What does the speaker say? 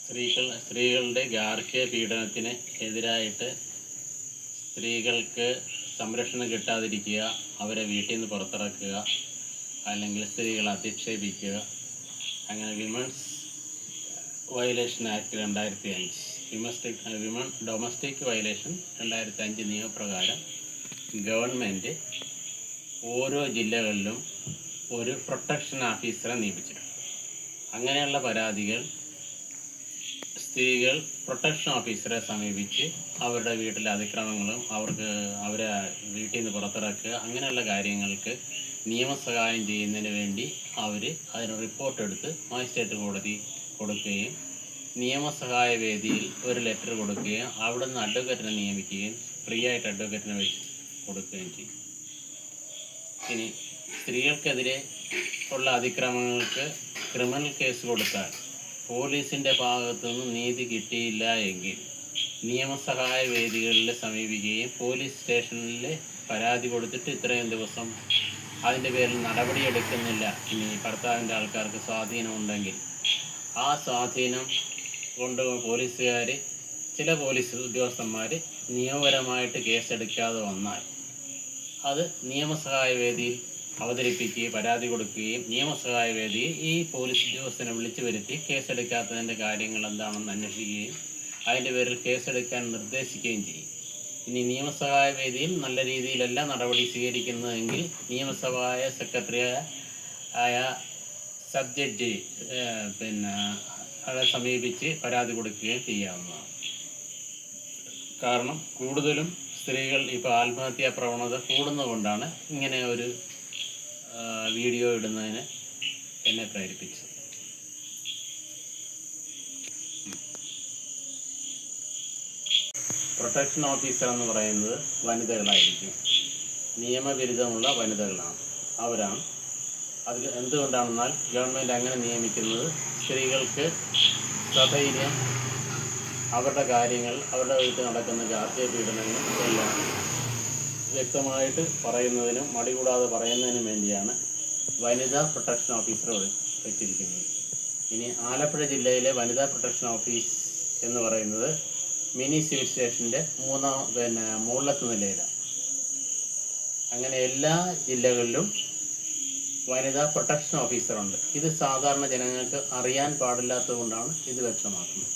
സ്ത്രീകൾ സ്ത്രീകളുടെ ഗാർഹിക പീഡനത്തിന് എതിരായിട്ട് സ്ത്രീകൾക്ക് സംരക്ഷണം കിട്ടാതിരിക്കുക അവരെ വീട്ടിൽ നിന്ന് പുറത്തിറക്കുക അല്ലെങ്കിൽ സ്ത്രീകളെ അധിക്ഷേപിക്കുക. അങ്ങനെ വിമൻസ് വയലേഷൻ ആക്ട് രണ്ടായിരത്തി അഞ്ച് വിമസ്റ്റിക് വിമൺ ഡൊമസ്റ്റിക് വയലേഷൻ രണ്ടായിരത്തി അഞ്ച് നിയമപ്രകാരം ഗവൺമെന്റ് ഓരോ ജില്ലകളിലും ഒരു പ്രൊട്ടക്ഷൻ ഓഫീസറെ നിയമിച്ചിട്ടുണ്ട് അങ്ങനെയുള്ള പരാതികൾ സ്ത്രീകൾ പ്രൊട്ടക്ഷൻ ഓഫീസറെ സമീപിച്ച് അവരുടെ വീട്ടിലെ അതിക്രമങ്ങളും അവർക്ക് അവരെ വീട്ടിൽ നിന്ന് പുറത്തിറക്കുക അങ്ങനെയുള്ള കാര്യങ്ങൾക്ക് നിയമസഹായം ചെയ്യുന്നതിന് വേണ്ടി അവർ അതിന് റിപ്പോർട്ട് എടുത്ത് മജിസ്ട്രേറ്റ് കോടതി കൊടുക്കുകയും നിയമസഹായ വേദിയിൽ ഒരു ലെറ്റർ കൊടുക്കുകയും അവിടെ നിന്ന് അഡ്വക്കേറ്റിനെ നിയമിക്കുകയും ഫ്രീ ആയിട്ട് അഡ്വക്കേറ്റിനെ വെച്ച് കൊടുക്കുകയും ചെയ്യും ഇനി സ്ത്രീകൾക്കെതിരെ ഉള്ള അതിക്രമങ്ങൾക്ക് ക്രിമിനൽ കേസ് കൊടുത്താൽ പോലീസിന്റെ ഭാഗത്തുനിന്ന് നീതി കിട്ടിയില്ല എങ്കിൽ നിയമസഹായ വേദികളിൽ സമീപിക്കുകയും പോലീസ് സ്റ്റേഷനിൽ പരാതി കൊടുത്തിട്ട് ഇത്രയും ദിവസം അതിന്റെ പേരിൽ നടപടിയെടുക്കുന്നില്ല. ഇനി ഭർത്താവിന്റെ ആൾക്കാർക്ക് സ്വാധീനമുണ്ടെങ്കിൽ ആ സ്വാധീനം കൊണ്ട് പോലീസുകാർ ചില പോലീസ് ഉദ്യോഗസ്ഥന്മാർ നിയമപരമായിട്ട് കേസെടുക്കാതെ വന്നാൽ അത് നിയമസഹായ വേദിയിൽ അവതരിപ്പിക്കുകയും പരാതി കൊടുക്കുകയും നിയമസഹായ വേദി ഈ പോലീസ് ഉദ്യോഗസ്ഥനെ വിളിച്ചു വരുത്തി കേസെടുക്കാത്തതിന്റെ കാര്യങ്ങൾ എന്താണെന്ന് അന്വേഷിക്കുകയും അതിന്റെ പേരിൽ കേസെടുക്കാൻ നിർദ്ദേശിക്കുകയും ചെയ്യും. ഇനി നിയമസഹായ വേദിയിൽ നല്ല രീതിയിലല്ല നടപടി സ്വീകരിക്കുന്നതെങ്കിൽ നിയമസഭായ സെക്രട്ടറി ആയ സബ് ജഡ്ജി പിന്നെ അവരെ സമീപിച്ച് പരാതി കൊടുക്കുകയും ചെയ്യാവുന്നതാണ്. കാരണം കൂടുതലും സ്ത്രീകൾ ഇപ്പോൾ ആത്മഹത്യാ പ്രവണത കൂടുന്നതുകൊണ്ടാണ് ഇങ്ങനെ ഒരു വീഡിയോ ഇടുന്നതിന് എന്നെ പ്രേരിപ്പിച്ചു. പ്രൊട്ടക്ഷൻ ഓഫീസർ എന്ന് പറയുന്നത് വനിതകളായിരിക്കും. നിയമവിരുദ്ധമുള്ള വനിതകളാണ്. അവരാണ്. അത് എന്തുകൊണ്ടാണെന്നാൽ ഗവൺമെന്റ് അങ്ങനെ നിയമിക്കുന്നത്? സ്ത്രീകൾക്ക് സധൈര്യം അവരുടെ കാര്യങ്ങൾ അവരുടെ വീട്ടിൽ നടക്കുന്ന ജാതീയ പീഡനങ്ങൾ എല്ലാം. വ്യക്തമായിട്ട് പറയുന്നതിനും മടി കൂടാതെ പറയുന്നതിനും വേണ്ടിയാണ് വനിതാ പ്രൊട്ടക്ഷൻ ഓഫീസർ വെച്ചിരിക്കുന്നത്. ഇനി ആലപ്പുഴ ജില്ലയിലെ വനിതാ പ്രൊട്ടക്ഷൻ ഓഫീസ് എന്ന് പറയുന്നത് മിനി സിവിൽ സ്റ്റേഷന്റെ മൂന്നാം പിന്നെ മുകളിലത്തെ നിലയിലാണ്. അങ്ങനെ എല്ലാ ജില്ലകളിലും വനിതാ പ്രൊട്ടക്ഷൻ ഓഫീസറുണ്ട്. ഇത് സാധാരണ ജനങ്ങൾക്ക് അറിയാൻ പാടില്ലാത്തത് കൊണ്ടാണ് ഇത് വ്യക്തമാക്കുന്നത്.